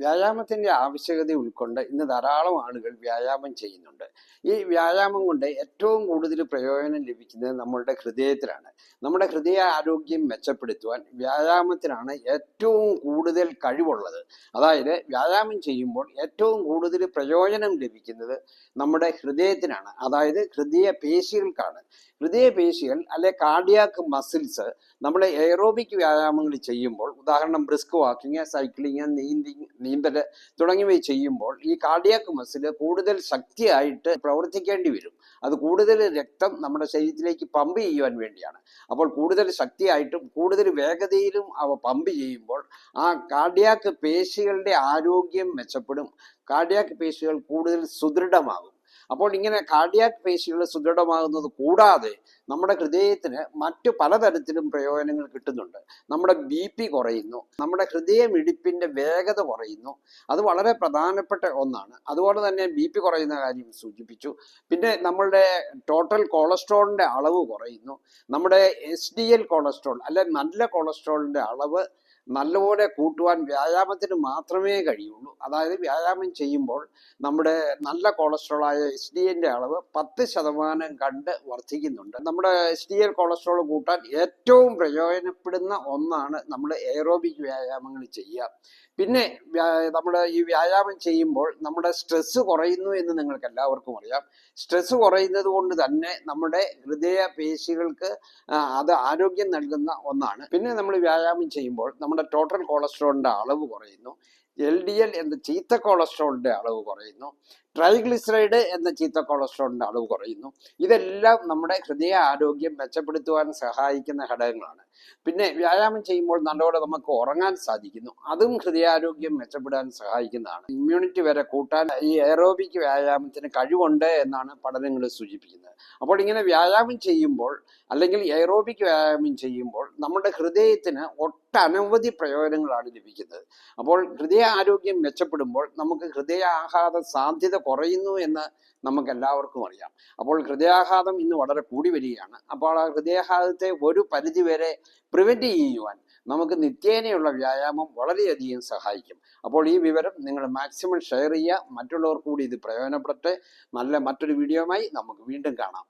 വ്യായാമത്തിന്റെ ആവശ്യകത ഉൾക്കൊണ്ട് ഇന്ന് ധാരാളം ആളുകൾ വ്യായാമം ചെയ്യുന്നുണ്ട്. ഈ വ്യായാമം കൊണ്ട് ഏറ്റവും കൂടുതൽ പ്രയോജനം ലഭിക്കുന്നത് നമ്മളുടെ ഹൃദയത്തിലാണ്. നമ്മുടെ ഹൃദയ ആരോഗ്യം മെച്ചപ്പെടുത്തുവാൻ വ്യായാമത്തിനാണ് ഏറ്റവും കൂടുതൽ കഴിവുള്ളത്. അതായത് വ്യായാമം ചെയ്യുമ്പോൾ ഏറ്റവും കൂടുതൽ പ്രയോജനം ലഭിക്കുന്നത് നമ്മുടെ ഹൃദയത്തിനാണ്. അതായത് ഹൃദയ പേശികൾക്കാണ്. ഹൃദയ പേശികൾ അല്ലെ കാർഡിയാക്ക് മസിൽസ് നമ്മൾ എയറോബിക് വ്യായാമങ്ങൾ ചെയ്യുമ്പോൾ ഉദാഹരണം ബ്രിസ്ക് വാക്കിങ് സൈക്ലിങ് നീന്തി നീന്തൽ തുടങ്ങിയവ ചെയ്യുമ്പോൾ ഈ കാർഡിയാക്ക് മസിൽ കൂടുതൽ ശക്തിയായിട്ട് പ്രവർത്തിക്കേണ്ടി വരും. അത് കൂടുതൽ രക്തം നമ്മുടെ ശരീരത്തിലേക്ക് പമ്പ് ചെയ്യുവാൻ വേണ്ടിയാണ്. അപ്പോൾ കൂടുതൽ ശക്തിയായിട്ടും കൂടുതൽ വേഗതയിലും അവ പമ്പ് ചെയ്യുമ്പോൾ ആ കാർഡിയാക്ക് പേശികളുടെ ആരോഗ്യം മെച്ചപ്പെടും. കാർഡിയാക്ക് പേശികൾ കൂടുതൽ സുദൃഢമാകും. അപ്പോൾ ഇങ്ങനെ കാർഡിയാക് പേശികൾ സുദൃഢമാകുന്നത് കൂടാതെ നമ്മുടെ ഹൃദയത്തിന് മറ്റു പലതരത്തിലും പ്രയോജനങ്ങൾ കിട്ടുന്നുണ്ട്. നമ്മുടെ ബി പി കുറയുന്നു. നമ്മുടെ ഹൃദയമിടിപ്പിന്റെ വേഗത കുറയുന്നു. അത് വളരെ പ്രധാനപ്പെട്ട ഒന്നാണ്. അതുപോലെ തന്നെ ബി പി കുറയുന്ന കാര്യം സൂചിപ്പിച്ചു. പിന്നെ നമ്മളുടെ ടോട്ടൽ കൊളസ്ട്രോളിന്റെ അളവ് കുറയുന്നു. നമ്മുടെ എസ് ഡി എൽ കൊളസ്ട്രോൾ അല്ലെ നല്ല കൊളസ്ട്രോളിന്റെ അളവ് നല്ലപോലെ കൂട്ടുവാൻ വ്യായാമത്തിന് മാത്രമേ കഴിയുള്ളൂ. അതായത് വ്യായാമം ചെയ്യുമ്പോൾ നമ്മുടെ നല്ല കൊളസ്ട്രോളായ എസ് ഡി എന്റെ അളവ് പത്ത് ശതമാനം കണ്ട് വർദ്ധിക്കുന്നുണ്ട്. നമ്മുടെ എസ് ഡി എൽ കൊളസ്ട്രോൾ കൂട്ടാൻ ഏറ്റവും പ്രയോജനപ്പെടുന്ന ഒന്നാണ് നമ്മൾ എയറോബിക് വ്യായാമങ്ങൾ ചെയ്യുക. പിന്നെ നമ്മുടെ ഈ വ്യായാമം ചെയ്യുമ്പോൾ നമ്മുടെ സ്ട്രെസ് കുറയുന്നു എന്ന് നിങ്ങൾക്ക് എല്ലാവർക്കും അറിയാം. സ്ട്രെസ് കുറയുന്നത് കൊണ്ട് തന്നെ നമ്മുടെ ഹൃദയ പേശികൾക്ക് അത് ആരോഗ്യം നൽകുന്ന ഒന്നാണ്. പിന്നെ നമ്മൾ വ്യായാമം ചെയ്യുമ്പോൾ നമ്മുടെ ടോട്ടൽ കൊളസ്ട്രോളിന്റെ അളവ് കുറയുന്നു. എൽ ഡി എൽ എന്ന ചീത്ത കൊളസ്ട്രോളിന്റെ അളവ് കുറയുന്നു. ട്രൈഗ്ലിസറൈഡ് എന്ന ചീത്ത കൊളസ്ട്രോളിന്റെ അളവ് കുറയുന്നു. ഇതെല്ലാം നമ്മുടെ ഹൃദയ ആരോഗ്യം മെച്ചപ്പെടുത്തുവാൻ സഹായിക്കുന്ന ഘടകങ്ങളാണ്. പിന്നെ വ്യായാമം ചെയ്യുമ്പോൾ നല്ലപോലെ നമുക്ക് ഉറങ്ങാൻ സാധിക്കുന്നു. അതും ഹൃദയാരോഗ്യം മെച്ചപ്പെടാൻ സഹായിക്കുന്നതാണ്. ഇമ്മ്യൂണിറ്റി വരെ കൂട്ടാൻ ഈ എയറോബിക് വ്യായാമത്തിന് കഴിവുണ്ട് എന്നാണ് പഠനങ്ങൾ സൂചിപ്പിക്കുന്നത്. അപ്പോൾ ഇങ്ങനെ വ്യായാമം ചെയ്യുമ്പോൾ അല്ലെങ്കിൽ എയറോബിക് വ്യായാമം ചെയ്യുമ്പോൾ നമ്മുടെ ഹൃദയത്തിന് ഒട്ടനവധി പ്രയോജനങ്ങളാണ് ലഭിക്കുന്നത്. അപ്പോൾ ഹൃദയ ആരോഗ്യം മെച്ചപ്പെടുമ്പോൾ നമുക്ക് ഹൃദയാഘാത സാധ്യത കുറയുന്നു എന്ന് നമുക്ക് എല്ലാവർക്കും അറിയാം. അപ്പോൾ ഹൃദയാഘാതം ഇന്ന് വളരെ കൂടി വരികയാണ്. അപ്പോൾ ആ ഹൃദയാഘാതത്തെ ഒരു പരിധിവരെ പ്രിവെന്റ് ചെയ്യുവാൻ നമുക്ക് നിത്യേനയുള്ള വ്യായാമം വളരെയധികം സഹായിക്കും. അപ്പോൾ ഈ വിവരം നിങ്ങൾ മാക്സിമം ഷെയർ ചെയ്യുക. മറ്റുള്ളവർ കൂടി ഇത് പ്രയോജനപ്പെടട്ടെ. നല്ല മറ്റൊരു വീഡിയോയുമായി നമുക്ക് വീണ്ടും കാണാം.